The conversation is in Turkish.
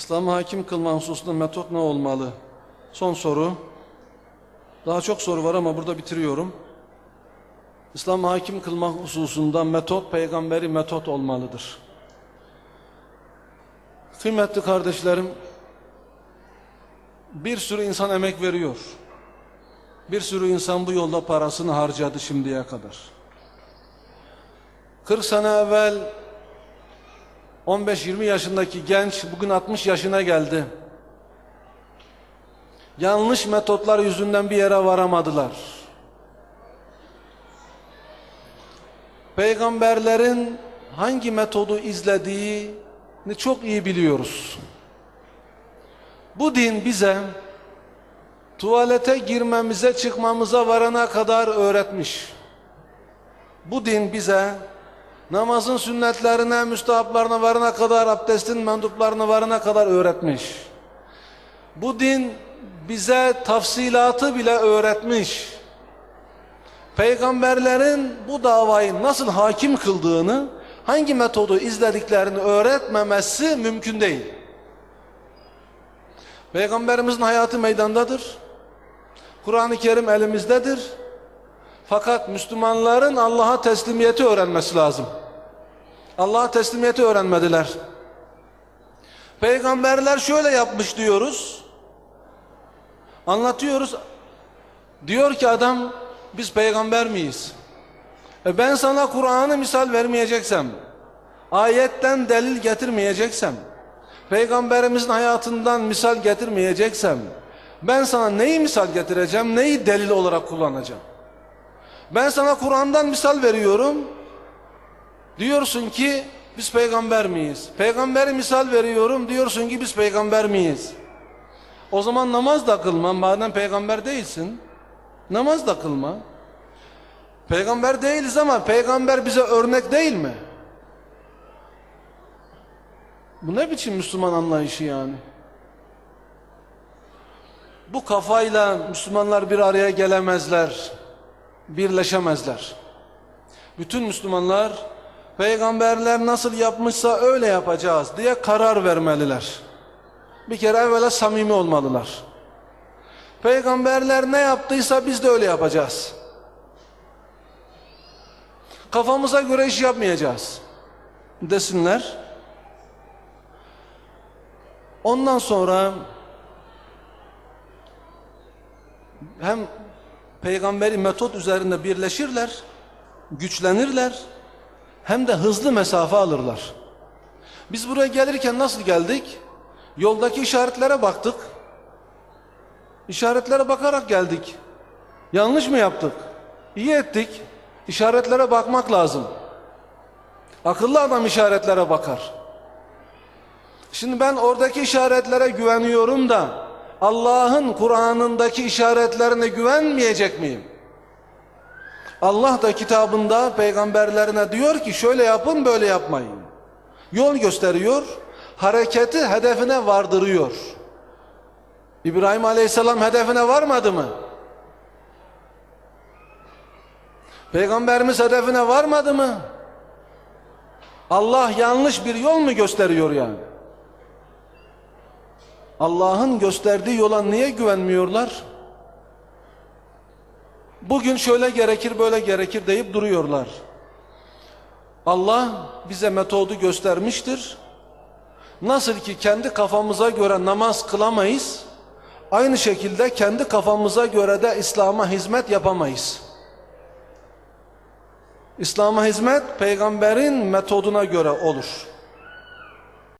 İslam'ı hakim kılma hususunda metot ne olmalı? Son soru. Daha çok soru var ama burada bitiriyorum. İslam'ı hakim kılma hususunda metot peygamberi metot olmalıdır. Kıymetli kardeşlerim, bir sürü insan emek veriyor. Bir sürü insan bu yolda parasını harcadı şimdiye kadar. 40 sene evvel 15-20 yaşındaki genç bugün 60 yaşına geldi. Yanlış metotlar yüzünden bir yere varamadılar. Peygamberlerin hangi metodu izlediğini çok iyi biliyoruz. Bu din bize tuvalete girmemize çıkmamıza varana kadar öğretmiş. Bu din bize namazın sünnetlerine, müstahaplarına varana kadar, abdestin menduplarına varana kadar öğretmiş. Bu din bize tafsilatı bile öğretmiş. Peygamberlerin bu davayı nasıl hakim kıldığını, hangi metodu izlediklerini öğretmemesi mümkün değil. Peygamberimizin hayatı meydandadır. Kur'an-ı Kerim elimizdedir. Fakat Müslümanların Allah'a teslimiyeti öğrenmesi lazım. Allah'a teslimiyeti öğrenmediler. Peygamberler şöyle yapmış diyoruz. Anlatıyoruz. Diyor ki adam biz peygamber miyiz? E ben sana Kur'an'ı misal vermeyeceksem, ayetten delil getirmeyeceksem, peygamberimizin hayatından misal getirmeyeceksem, ben sana neyi misal getireceğim, neyi delil olarak kullanacağım? Ben sana Kur'an'dan misal veriyorum. Diyorsun ki biz peygamber miyiz? Peygamberi misal veriyorum. Diyorsun ki biz peygamber miyiz? O zaman namaz da kılma. Madem peygamber değilsin. Namaz da kılma. Peygamber değiliz ama peygamber bize örnek değil mi? Bu ne biçim Müslüman anlayışı yani? Bu kafayla Müslümanlar bir araya gelemezler birleşemezler. Bütün Müslümanlar peygamberler nasıl yapmışsa öyle yapacağız diye karar vermeliler. Bir kere evvela samimi olmalılar. Peygamberler ne yaptıysa biz de öyle yapacağız. Kafamıza göre iş yapmayacağız desinler. Ondan sonra hem peygamberi metot üzerinde birleşirler, güçlenirler, hem de hızlı mesafe alırlar. Biz buraya gelirken nasıl geldik? Yoldaki işaretlere baktık. İşaretlere bakarak geldik. Yanlış mı yaptık? İyi ettik. İşaretlere bakmak lazım. Akıllı adam işaretlere bakar. Şimdi ben oradaki işaretlere güveniyorum da Allah'ın Kur'an'ındaki işaretlerine güvenmeyecek miyim? Allah da kitabında peygamberlerine diyor ki şöyle yapın böyle yapmayın. Yol gösteriyor, hareketi hedefine vardırıyor. İbrahim Aleyhisselam hedefine varmadı mı? Peygamberimiz hedefine varmadı mı? Allah yanlış bir yol mu gösteriyor yani? Allah'ın gösterdiği yola niye güvenmiyorlar? Bugün şöyle gerekir böyle gerekir deyip duruyorlar. Allah bize metodu göstermiştir. Nasıl ki kendi kafamıza göre namaz kılamayız, aynı şekilde kendi kafamıza göre de İslam'a hizmet yapamayız. İslam'a hizmet peygamberin metoduna göre olur.